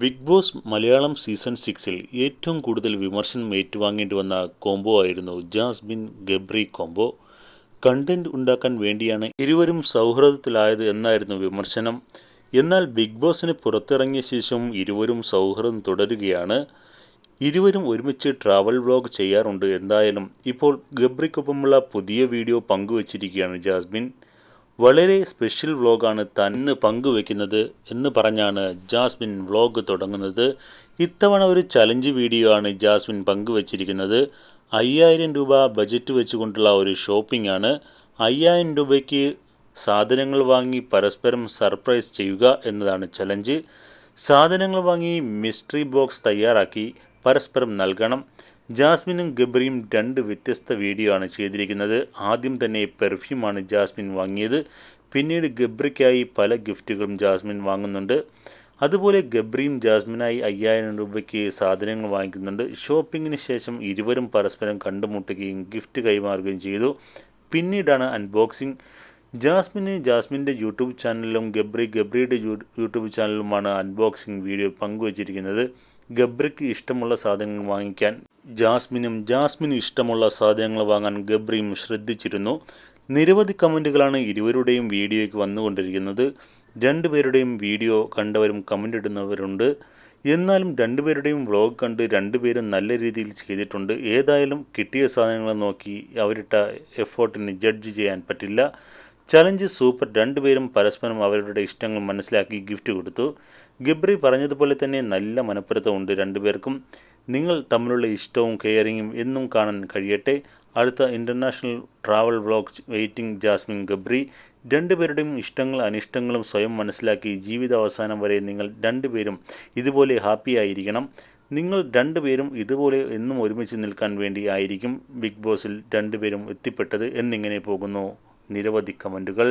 Big boss Malayalam season സിക്സിൽ ഏറ്റവും കൂടുതൽ വിമർശനം ഏറ്റുവാങ്ങേണ്ടി വന്ന കോംബോ ആയിരുന്നു ജാസ്മിൻ ഗബ്രി കോംബോ. കണ്ടന്റ് ഉണ്ടാക്കാൻ വേണ്ടിയാണ് ഇരുവരും സൗഹൃദത്തിലായത് എന്നായിരുന്നു വിമർശനം. എന്നാൽ ബിഗ് ബോസിന് പുറത്തിറങ്ങിയ ശേഷം ഇരുവരും സൗഹൃദം തുടരുകയാണ്. ഇരുവരും ഒരുമിച്ച് ട്രാവൽ വ്ലോഗ് ചെയ്യാറുണ്ട് എന്തായാലും. ഇപ്പോൾ ഗബ്രിക്കൊപ്പമുള്ള പുതിയ വീഡിയോ പങ്കുവച്ചിരിക്കുകയാണ് ജാസ്മിൻ. വളരെ സ്പെഷ്യൽ വ്ളോഗാണ് താൻ ഇന്ന് പങ്കുവെക്കുന്നത് എന്ന് പറഞ്ഞാണ് ജാസ്മിൻ വ്ളോഗ് തുടങ്ങുന്നത്. ഇത്തവണ ഒരു ചലഞ്ച് വീഡിയോ ആണ് ജാസ്മിൻ പങ്കുവച്ചിരിക്കുന്നത്. അയ്യായിരം രൂപ ബജറ്റ് വെച്ചുകൊണ്ടുള്ള ഒരു ഷോപ്പിംഗ് ആണ്. അയ്യായിരം രൂപയ്ക്ക് സാധനങ്ങൾ വാങ്ങി പരസ്പരം സർപ്രൈസ് ചെയ്യുക എന്നതാണ് ചലഞ്ച് സാധനങ്ങൾ വാങ്ങി മിസ്റ്ററി ബോക്സ് തയ്യാറാക്കി പരസ്പരം നൽകണം. ജാസ്മിനും ഗബ്രിയും രണ്ട് വ്യത്യസ്ത വീഡിയോ ആണ് ചെയ്തിരിക്കുന്നത്. ആദ്യം തന്നെ പെർഫ്യൂമാണ് ജാസ്മിൻ വാങ്ങിയത്. പിന്നീട് ഗബ്രിക്കായി പല ഗിഫ്റ്റുകളും ജാസ്മിൻ വാങ്ങുന്നുണ്ട്. അതുപോലെ ഗബ്രിയും ജാസ്മിനായി അയ്യായിരം രൂപയ്ക്ക് സാധനങ്ങൾ വാങ്ങിക്കുന്നുണ്ട്. ഷോപ്പിങ്ങിന് ശേഷം ഇരുവരും പരസ്പരം കണ്ടുമുട്ടുകയും ഗിഫ്റ്റ് കൈമാറുകയും ചെയ്തു. പിന്നീടാണ് അൺബോക്സിംഗ് ജാസ്മിന് ജാസ്മിന്റെ യൂട്യൂബ് ചാനലിലും ഗബ്രി ഗബ്രിയുടെ യൂട്യൂബ് ചാനലിലുമാണ് അൺബോക്സിംഗ് വീഡിയോ പങ്കുവച്ചിരിക്കുന്നത്. ഗബ്രിക്ക് ഇഷ്ടമുള്ള സാധനങ്ങൾ വാങ്ങിക്കാൻ ജാസ്മിനും ജാസ്മിന് ഇഷ്ടമുള്ള സാധനങ്ങൾ വാങ്ങാൻ ഗബ്രിയും ശ്രദ്ധിച്ചിരുന്നു. നിരവധി കമന്റുകളാണ് ഇരുവരുടെയും വീഡിയോയ്ക്ക് വന്നുകൊണ്ടിരിക്കുന്നത്. രണ്ടുപേരുടെയും വീഡിയോ കണ്ടവരും കമന്റ് ഇടുന്നവരുണ്ട്. എന്നാലും രണ്ടുപേരുടെയും വ്ളോഗ് കണ്ട് രണ്ടുപേരും നല്ല രീതിയിൽ ചെയ്തിട്ടുണ്ട്. ഏതായാലും കിട്ടിയ സാധനങ്ങൾ നോക്കി അവരിട്ട എഫേർട്ടിന് ജഡ്ജ് ചെയ്യാൻ പറ്റില്ല. ചലഞ്ച് സൂപ്പർ രണ്ടുപേരും പരസ്പരം അവരുടെ ഇഷ്ടങ്ങൾ മനസ്സിലാക്കി ഗിഫ്റ്റ് കൊടുത്തു. ഗിബ്രി പറഞ്ഞതുപോലെ തന്നെ നല്ല മനപ്പുറത്തമുണ്ട് രണ്ടുപേർക്കും. നിങ്ങൾ തമ്മിലുള്ള ഇഷ്ടവും കെയറിങ്ങും എന്നും കാണാൻ കഴിയട്ടെ. അടുത്ത international travel vlog waiting Jasmin Gabri രണ്ടുപേരുടെയും ഇഷ്ടങ്ങളും അനിഷ്ടങ്ങളും സ്വയം മനസ്സിലാക്കി ജീവിത അവസാനം വരെ നിങ്ങൾ രണ്ടുപേരും ഇതുപോലെ ഹാപ്പി ആയിരിക്കണം. നിങ്ങൾ രണ്ടുപേരും ഇതുപോലെ എന്നും ഒരുമിച്ച് നിൽക്കാൻ വേണ്ടി ആയിരിക്കും. ബിഗ് ബോസിൽ രണ്ടുപേരും എത്തിപ്പെട്ടത് എന്നിങ്ങനെ പോകുന്നു. നിരവധി കമന്റുകൾ